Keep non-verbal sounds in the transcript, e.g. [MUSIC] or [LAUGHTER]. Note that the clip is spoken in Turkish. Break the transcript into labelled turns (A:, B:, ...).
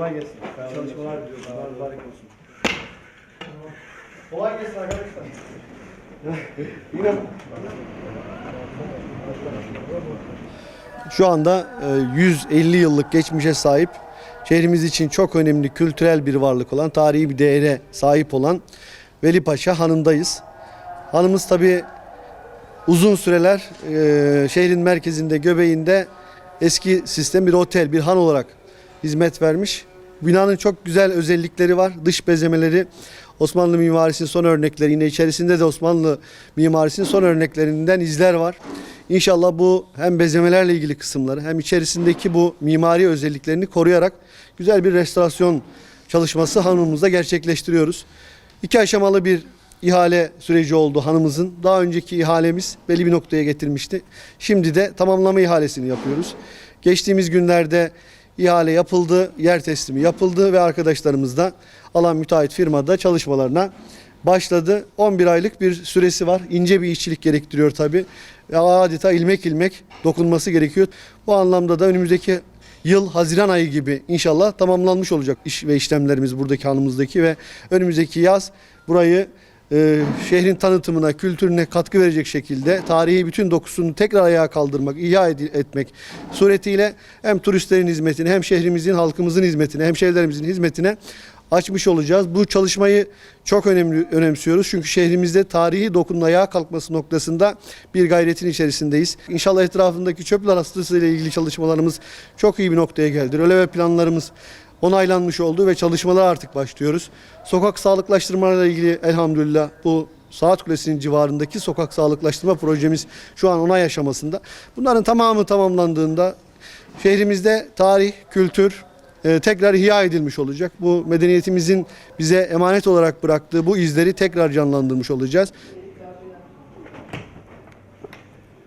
A: Kolay gelsin. Çalışmalar diliyorum. Allah mübarek olsun. Kolay gelsin arkadaşlar. [LAUGHS] Yine Şu anda e, 150 yıllık geçmişe sahip, şehrimiz için çok önemli kültürel bir varlık olan, tarihi bir değere sahip olan Veli Paşa Hanı'ndayız. Hanımız tabii uzun süreler e, şehrin merkezinde, göbeğinde eski sistem bir otel, bir han olarak hizmet vermiş. Binanın çok güzel özellikleri var. Dış bezemeleri Osmanlı mimarisinin son örnekleri, yine içerisinde de Osmanlı mimarisinin son örneklerinden izler var. İnşallah bu hem bezemelerle ilgili kısımları hem içerisindeki bu mimari özelliklerini koruyarak güzel bir restorasyon çalışması hanımımızda gerçekleştiriyoruz. İki aşamalı bir ihale süreci oldu hanımızın. Daha önceki ihalemiz belli bir noktaya getirmişti. Şimdi de tamamlama ihalesini yapıyoruz. Geçtiğimiz günlerde ihale yapıldı, yer teslimi yapıldı ve arkadaşlarımız da alan müteahhit firmada çalışmalarına başladı. 11 aylık bir süresi var. İnce bir işçilik gerektiriyor tabii. Ve Adeta ilmek ilmek dokunması gerekiyor. Bu anlamda da önümüzdeki yıl Haziran ayı gibi inşallah tamamlanmış olacak iş ve işlemlerimiz buradaki hanımızdaki ve önümüzdeki yaz burayı e, şehrin tanıtımına, kültürüne katkı verecek şekilde tarihi bütün dokusunu tekrar ayağa kaldırmak, ihya etmek suretiyle hem turistlerin hizmetine hem şehrimizin, halkımızın hizmetine hem şehirlerimizin hizmetine açmış olacağız. Bu çalışmayı çok önemli önemsiyoruz. Çünkü şehrimizde tarihi dokunun ayağa kalkması noktasında bir gayretin içerisindeyiz. İnşallah etrafındaki çöpler hastası ilgili çalışmalarımız çok iyi bir noktaya geldi. Röle ve planlarımız onaylanmış oldu ve çalışmalara artık başlıyoruz. Sokak sağlıklaştırmalarla ilgili elhamdülillah bu Saat Kulesi'nin civarındaki sokak sağlıklaştırma projemiz şu an onay aşamasında. Bunların tamamı tamamlandığında şehrimizde tarih, kültür, e, tekrar ihya edilmiş olacak. Bu medeniyetimizin bize emanet olarak bıraktığı bu izleri tekrar canlandırmış olacağız.